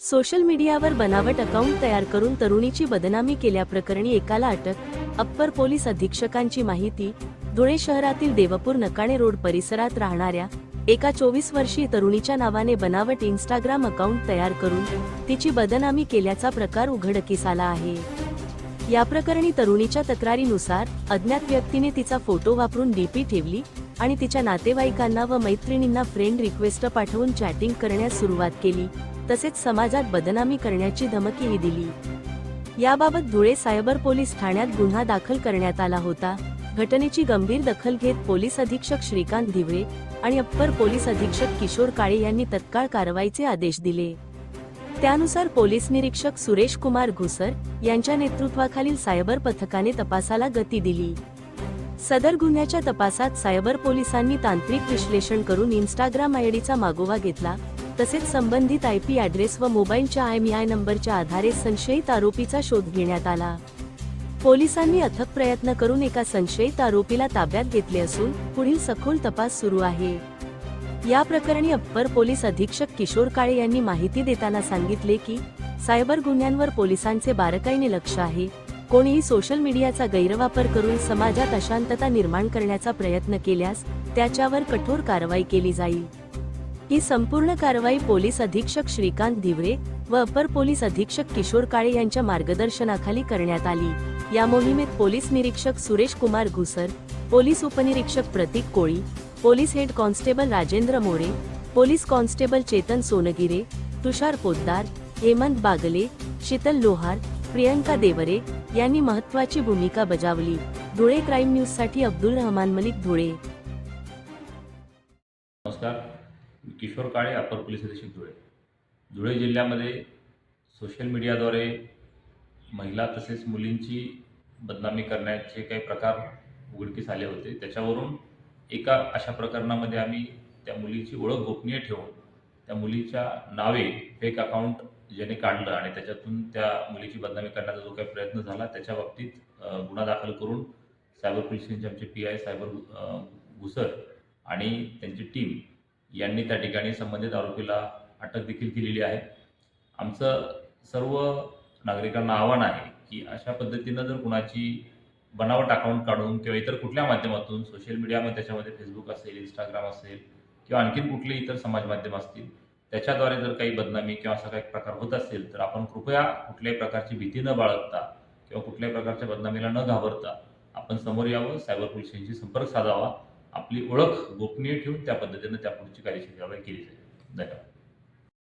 Social मीडियावर बनावट account तयार करून तरुणीची बदनामी केल्याप्रकरणी एकाला अटक अप्पर पोलीस अधीक्षकांची माहिती धुळे शहरातील देवपूर नकाणे रोड परिसरात राहणाऱ्या एका चोवीस वर्षीय तरुणीच्या नावाने बनावट इंस्टाग्राम अकाउंट तयार करून तिची बदनामी केल्याचा प्रकार उघडकीस आला आहे. या प्रकरणी तरुणीच्या तक्रारीनुसार अज्ञात व्यक्तीने तिचा फोटो वापरून डीपी ठेवली आणि तिच्या नातेवाईकांना व मैत्रिणींना फ्रेंड रिक्वेस्ट पाठवून चॅटिंग करण्यास सुरुवात केली. तसेच समाजात बदनामी करण्याची धमकीही दिली. याबाबत धुळे सायबर पोलीस ठाण्यात गुन्हा दाखल करण्यात आला होता. घटनेची गंभीर दखल घेत पोलीस अधीक्षक श्रीकांत धिवरे आणि अप्पर पोलीस अधीक्षक किशोर काळे यांनी तत्काळ कारवाईचे आदेश दिले. त्यानुसार पोलीस निरीक्षक सुरेश कुमार घुसर यांच्या नेतृत्वाखालील सायबर पथकाने तपासाला गती दिली. सदर गुन्ह्याच्या तपासात सायबर पोलिसांनी तांत्रिक विश्लेषण करून इंस्टाग्राम आयडीचा मागोवा घेतला तसेच संबंधित आय पी ॲड्रेस व मोबाईलच्या आय एम आय नंबरच्या आधारे संशयित आरोपीचा शोध घेण्यात आला. पोलिसांनी अथक प्रयत्न करून एका संशयित आरोपीला ताब्यात घेतले असून पुढील सखोल तपास सुरू आहे. या प्रकरणी अप्पर पोलीस अधीक्षक किशोर काळे यांनी माहिती देताना सांगितले की सायबर गुन्ह्यांवर पोलिसांचे बारकाईने लक्ष आहे कोणीही सोशल मीडियाचा गैरवापर करून समाजात अशांतता निर्माण करण्याचा प्रयत्न केल्यास त्याच्यावर कठोर कारवाई केली जाईल. ही संपूर्ण कारवाई पोलीस अधीक्षक श्रीकांत धिवरे व अपर पोलीस अधीक्षक किशोर काळे यांच्या मार्गदर्शनाखाली करण्यात आली. या मोहिमेत पोलीस निरीक्षक सुरेश कुमार घुसर पोलीस उपनिरीक्षक Prateek Koli police head constable Rajendra More police constable Chetan Songire Tushar Poddar Hemant Bagle Sheetal Lohar Priyanka Deore यांनी महत्वाची भूमिका बजावली. धुळे क्राईम न्यूजसाठी अब्दुल रहमान मलिक धुळे. नमस्कार. मी किशोर काळे अपर पोलीस अधीक्षक धुळे. धुळे जिल्ह्यामध्ये सोशल मीडियाद्वारे महिला तसेच मुलींची बदनामी करण्याचे काही प्रकार उघडकीस आले होते. त्याच्यावरून एका अशा प्रकरणामध्ये आम्ही त्या मुलीची ओळख गोपनीय ठेवून त्या मुलीच्या नावे फेक अकाउंट ज्याने काढलं आणि त्याच्यातून त्या मुलीची बदनामी करण्याचा जो काही प्रयत्न झाला त्याच्या बाबतीत गुन्हा दाखल करून सायबर पोलीस आमचे पी आय सायबर घुसर आणि त्यांची टीम यांनी त्या ठिकाणी संबंधित आरोपीला अटक देखील केलेली आहे. आमचं सर्व नागरिकांना आव्हान आहे की अशा पद्धतीनं जर कुणाची बनावट अकाउंट काढून किंवा इतर कुठल्या माध्यमातून सोशल मीडियामध्ये त्याच्यामध्ये फेसबुक असेल इंस्टाग्राम असेल किंवा आणखीन कुठले इतर समाज माध्यम असतील त्याच्याद्वारे जर काही बदनामी किंवा असा काही प्रकार होत असेल तर आपण कृपया कुठल्याही प्रकारची भीती न बाळगता किंवा कुठल्याही प्रकारच्या बदनामीला न घाबरता आपण समोर यावं सायबर पोलिसांशी संपर्क साधावा. आपली ओळख गोपनीय ठेवून त्या पद्धतीनं त्या पुढची कार्यवाही केली जाईल. धन्यवाद.